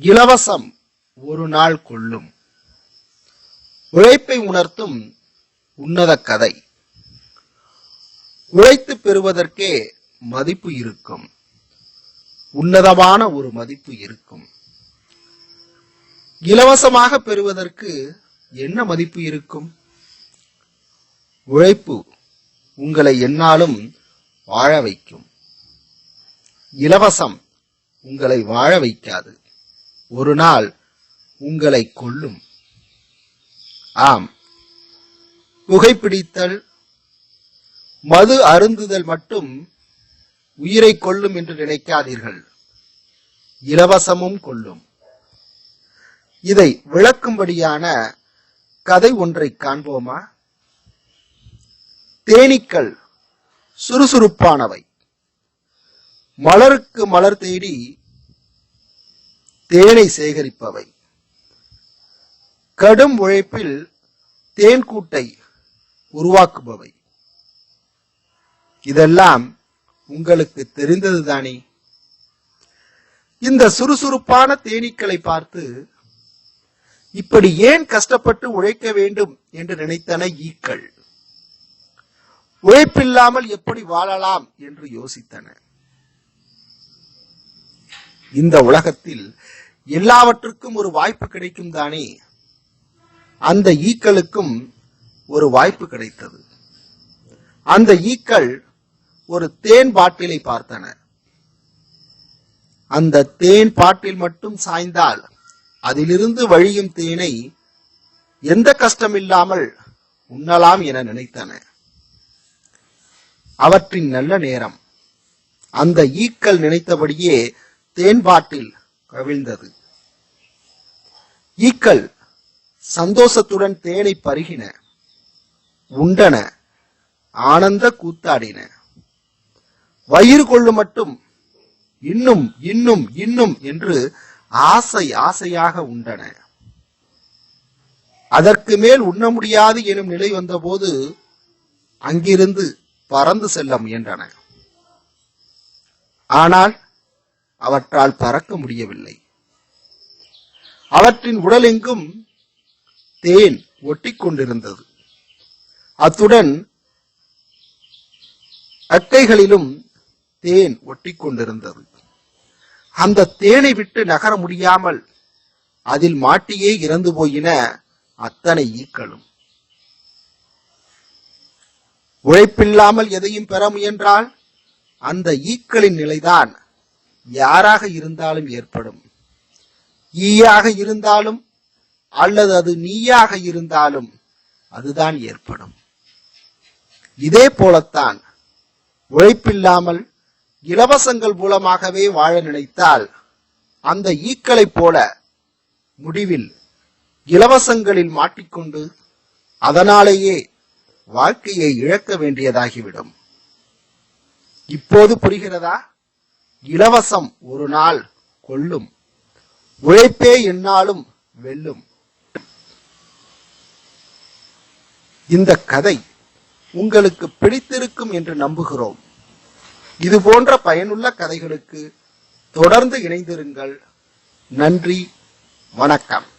இலவசம் ஒரு நாள் கொள்ளும். உழைப்பை உணர்த்தும் உன்னத கதை. உழைத்து பெறுவதற்கே மதிப்பு இருக்கும். உன்னதமான ஒரு மதிப்பு இருக்கும். இலவசமாக பெறுவதற்கு என்ன மதிப்பு இருக்கும்? உழைப்பு உங்களை என்னாலும் வாழ வைக்கும். இலவசம் உங்களை வாழ வைக்காது. ஒரு நாள் உங்களை கொல்லும். ஆம். புகைப்பிடித்தல் மது அருந்துதல் மட்டும் உயிரை கொல்லும் என்று நினைக்காதீர்கள். இலவசமும் கொள்ளும் இதை விளக்கும்படியான கதை ஒன்றை காண்போமா? தேனீக்கள் சுறுசுறுப்பானவை. மலருக்கு மலர் தேடி தேனை சேகரிப்பவை. கடும் உழைப்பில் தேன் கூட்டை உருவாக்குபவை. இதெல்லாம் உங்களுக்கு தெரிந்ததுதானே? இந்த சுறுசுறுப்பான தேனீக்களை பார்த்து இப்படி ஏன் கஷ்டப்பட்டு உழைக்க வேண்டும் என்று நினைத்தன ஈக்கள்? உழைப்பில்லாமல் எப்படி வாழலாம் என்று யோசித்தன இந்த உலகத்தில் எல்லாவற்றுக்கும் ஒரு வாய்ப்பு கிடைக்கும் தானே? அந்த ஈக்களுக்கும் ஒரு வாய்ப்பு கிடைத்தது. அந்த ஈக்கள் ஒரு தேன் பாட்டிலை பார்த்தன. அந்த தேன் பாட்டில் மட்டும் சாய்ந்தால் அதிலிருந்து வழியும் தேனை எந்த கஷ்டமில்லாமல் உண்ணலாம் என நினைத்தன. அவற்றின் நல்ல நேரம். அந்த ஈக்கள் நினைத்தபடியே தேன் பாட்டில் கவிழ்ந்தது. ஈக்கள் சந்தோஷத்துடன் தேனை பருகின உண்டன ஆனந்த கூத்தாடின. வயிறு கொள்ளு மட்டும் இன்னும் இன்னும் இன்னும் என்று ஆசை ஆசையாக உண்டன. அதற்கு மேல் உண்ண முடியாது எனும் நிலை வந்தபோது அங்கிருந்து பறந்து செல்ல முயன்றன. ஆனால் அவற்றால் பறக்க முடியவில்லை. அவற்றின் உடலெங்கும் தேன் ஒட்டிக் கொண்டிருந்தது. அத்துடன் அக்கைகளிலும் தேன் ஒட்டிக்கொண்டிருந்தது அந்த தேனை விட்டு நகர முடியாமல் அதில் மாட்டியே இறந்து போயின அத்தனை ஈக்களும். உழைப்பில்லாமல் எதையும் பெற முயன்றால் அந்த ஈக்களின் நிலைதான் யாராக இருந்தாலும் ஏற்படும். ஈயாக இருந்தாலும் அல்லது அது நீயாக இருந்தாலும் அதுதான் ஏற்படும். இதே போலத்தான் உழைப்பில்லாமல் இலவசங்கள் மூலமாகவே வாழ நினைத்தால் அந்த ஈக்களைப் போல முடிவில் இலவசங்களில் மாட்டிக்கொண்டு அதனாலேயே வாழ்க்கையை இழக்க வேண்டியதாகிவிடும். இப்போது புரிகிறதா? இலவசம் ஒரு நாள் கொல்லும் உழைப்பே என்னாலும் வெல்லும். இந்த கதை உங்களுக்கு பிடித்திருக்கும் என்று நம்புகிறோம். இது போன்ற பயனுள்ள கதைகளுக்கு தொடர்ந்து இணைந்திருங்கள். நன்றி வணக்கம்.